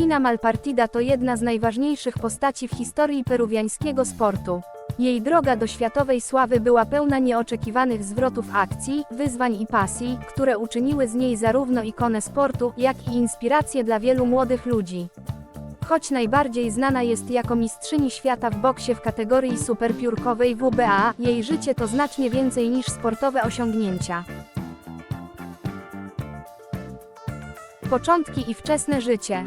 Kina Malpartida to jedna z najważniejszych postaci w historii peruwiańskiego sportu. Jej droga do światowej sławy była pełna nieoczekiwanych zwrotów akcji, wyzwań i pasji, które uczyniły z niej zarówno ikonę sportu, jak i inspirację dla wielu młodych ludzi. Choć najbardziej znana jest jako mistrzyni świata w boksie w kategorii superpiórkowej WBA, jej życie to znacznie więcej niż sportowe osiągnięcia. Początki i wczesne życie.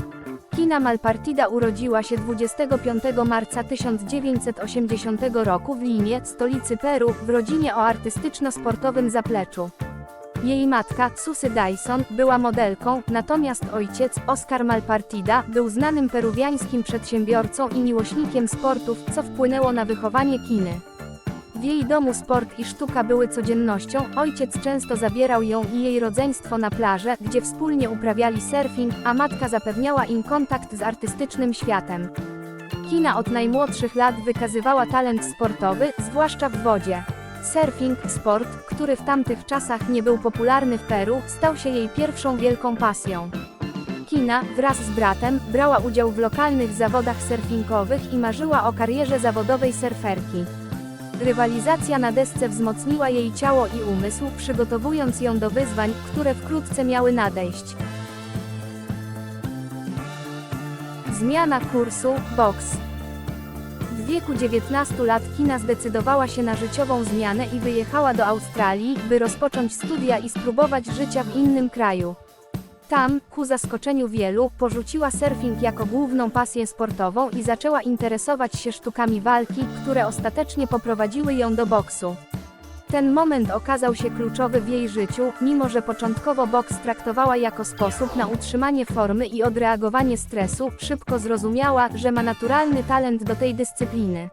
Kina Malpartida urodziła się 25 marca 1980 roku w Limie, stolicy Peru, w rodzinie o artystyczno-sportowym zapleczu. Jej matka, Susy Dyson, była modelką, natomiast ojciec, Oscar Malpartida, był znanym peruwiańskim przedsiębiorcą i miłośnikiem sportów, co wpłynęło na wychowanie Kiny. W jej domu sport i sztuka były codziennością, ojciec często zabierał ją i jej rodzeństwo na plażę, gdzie wspólnie uprawiali surfing, a matka zapewniała im kontakt z artystycznym światem. Kina od najmłodszych lat wykazywała talent sportowy, zwłaszcza w wodzie. Surfing, sport, który w tamtych czasach nie był popularny w Peru, stał się jej pierwszą wielką pasją. Kina, wraz z bratem, brała udział w lokalnych zawodach surfingowych i marzyła o karierze zawodowej surferki. Rywalizacja na desce wzmocniła jej ciało i umysł, przygotowując ją do wyzwań, które wkrótce miały nadejść. Zmiana kursu, boks. W wieku 19 lat Kina zdecydowała się na życiową zmianę i wyjechała do Australii, by rozpocząć studia i spróbować życia w innym kraju. Tam, ku zaskoczeniu wielu, porzuciła surfing jako główną pasję sportową i zaczęła interesować się sztukami walki, które ostatecznie poprowadziły ją do boksu. Ten moment okazał się kluczowy w jej życiu, mimo że początkowo boks traktowała jako sposób na utrzymanie formy i odreagowanie stresu, szybko zrozumiała, że ma naturalny talent do tej dyscypliny.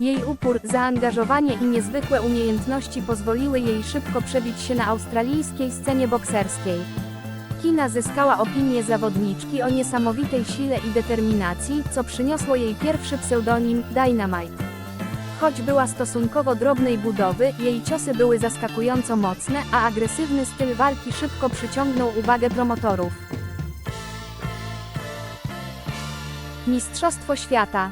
Jej upór, zaangażowanie i niezwykłe umiejętności pozwoliły jej szybko przebić się na australijskiej scenie bokserskiej. Kina zyskała opinię zawodniczki o niesamowitej sile i determinacji, co przyniosło jej pierwszy pseudonim Dynamite. Choć była stosunkowo drobnej budowy, jej ciosy były zaskakująco mocne, a agresywny styl walki szybko przyciągnął uwagę promotorów. Mistrzostwo świata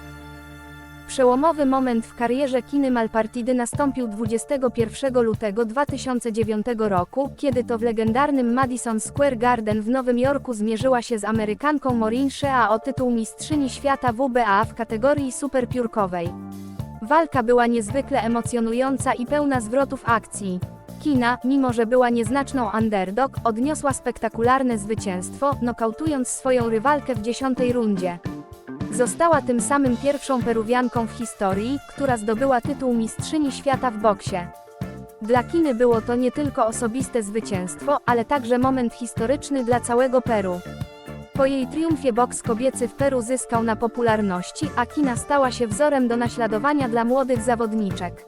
Przełomowy moment w karierze Kiny Malpartidy nastąpił 21 lutego 2009 roku, kiedy to w legendarnym Madison Square Garden w Nowym Jorku zmierzyła się z Amerykanką Maureen Shea o tytuł mistrzyni świata WBA w kategorii superpiórkowej. Walka była niezwykle emocjonująca i pełna zwrotów akcji. Kina, mimo że była nieznaczną underdog, odniosła spektakularne zwycięstwo, nokautując swoją rywalkę w dziesiątej rundzie. Została tym samym pierwszą Peruwianką w historii, która zdobyła tytuł mistrzyni świata w boksie. Dla Kiny było to nie tylko osobiste zwycięstwo, ale także moment historyczny dla całego Peru. Po jej triumfie boks kobiecy w Peru zyskał na popularności, a Kina stała się wzorem do naśladowania dla młodych zawodniczek.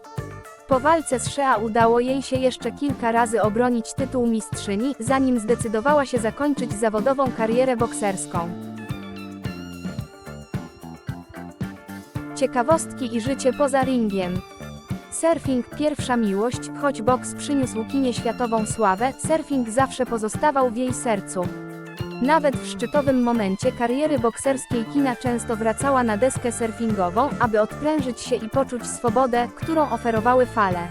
Po walce z Shea udało jej się jeszcze kilka razy obronić tytuł mistrzyni, zanim zdecydowała się zakończyć zawodową karierę bokserską. Ciekawostki i życie poza ringiem. Surfing pierwsza miłość, choć boks przyniósł kinie światową sławę, surfing zawsze pozostawał w jej sercu. Nawet w szczytowym momencie kariery bokserskiej kina często wracała na deskę surfingową, aby odprężyć się i poczuć swobodę, którą oferowały fale.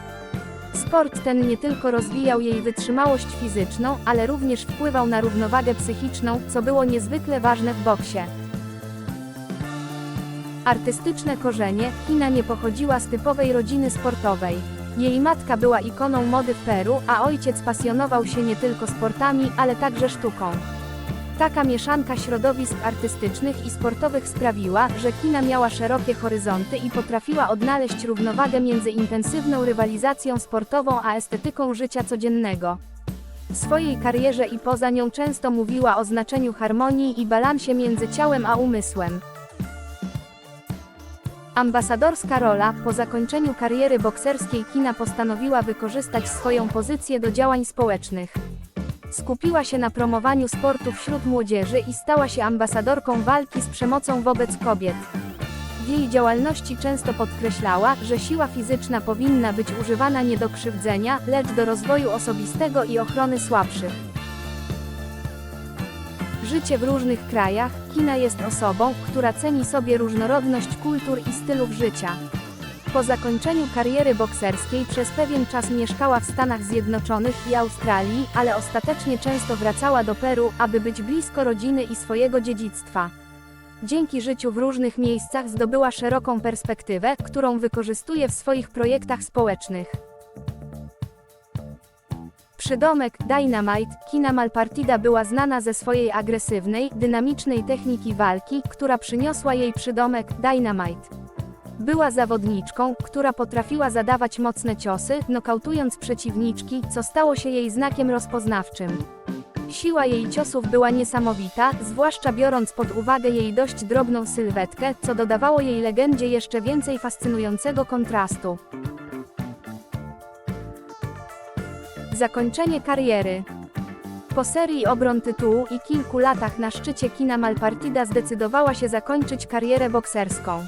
Sport ten nie tylko rozwijał jej wytrzymałość fizyczną, ale również wpływał na równowagę psychiczną, co było niezwykle ważne w boksie. Artystyczne korzenie, Kina nie pochodziła z typowej rodziny sportowej. Jej matka była ikoną mody w Peru, a ojciec pasjonował się nie tylko sportami, ale także sztuką. Taka mieszanka środowisk artystycznych i sportowych sprawiła, że Kina miała szerokie horyzonty i potrafiła odnaleźć równowagę między intensywną rywalizacją sportową a estetyką życia codziennego. W swojej karierze i poza nią często mówiła o znaczeniu harmonii i balansie między ciałem a umysłem. Ambasadorska rola, po zakończeniu kariery bokserskiej Kina postanowiła wykorzystać swoją pozycję do działań społecznych. Skupiła się na promowaniu sportu wśród młodzieży i stała się ambasadorką walki z przemocą wobec kobiet. W jej działalności często podkreślała, że siła fizyczna powinna być używana nie do krzywdzenia, lecz do rozwoju osobistego i ochrony słabszych. Życie w różnych krajach, Kina jest osobą, która ceni sobie różnorodność kultur i stylów życia. Po zakończeniu kariery bokserskiej przez pewien czas mieszkała w Stanach Zjednoczonych i Australii, ale ostatecznie często wracała do Peru, aby być blisko rodziny i swojego dziedzictwa. Dzięki życiu w różnych miejscach zdobyła szeroką perspektywę, którą wykorzystuje w swoich projektach społecznych. Przydomek Dynamite Kina Malpartida była znana ze swojej agresywnej, dynamicznej techniki walki, która przyniosła jej przydomek Dynamite. Była zawodniczką, która potrafiła zadawać mocne ciosy, nokautując przeciwniczki, co stało się jej znakiem rozpoznawczym. Siła jej ciosów była niesamowita, zwłaszcza biorąc pod uwagę jej dość drobną sylwetkę, co dodawało jej legendzie jeszcze więcej fascynującego kontrastu. Zakończenie kariery. Po serii obron tytułu i kilku latach na szczycie kina Malpartida zdecydowała się zakończyć karierę bokserską.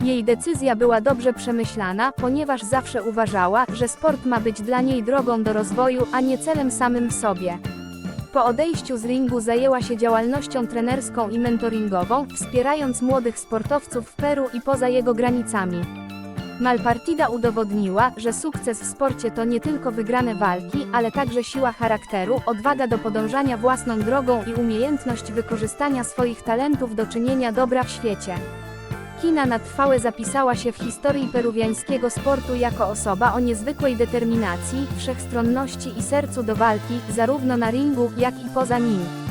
Jej decyzja była dobrze przemyślana, ponieważ zawsze uważała, że sport ma być dla niej drogą do rozwoju, a nie celem samym w sobie. Po odejściu z ringu zajęła się działalnością trenerską i mentoringową, wspierając młodych sportowców w Peru i poza jego granicami. Malpartida udowodniła, że sukces w sporcie to nie tylko wygrane walki, ale także siła charakteru, odwaga do podążania własną drogą i umiejętność wykorzystania swoich talentów do czynienia dobra w świecie. Kina na trwałe zapisała się w historii peruwiańskiego sportu jako osoba o niezwykłej determinacji, wszechstronności i sercu do walki, zarówno na ringu, jak i poza nim.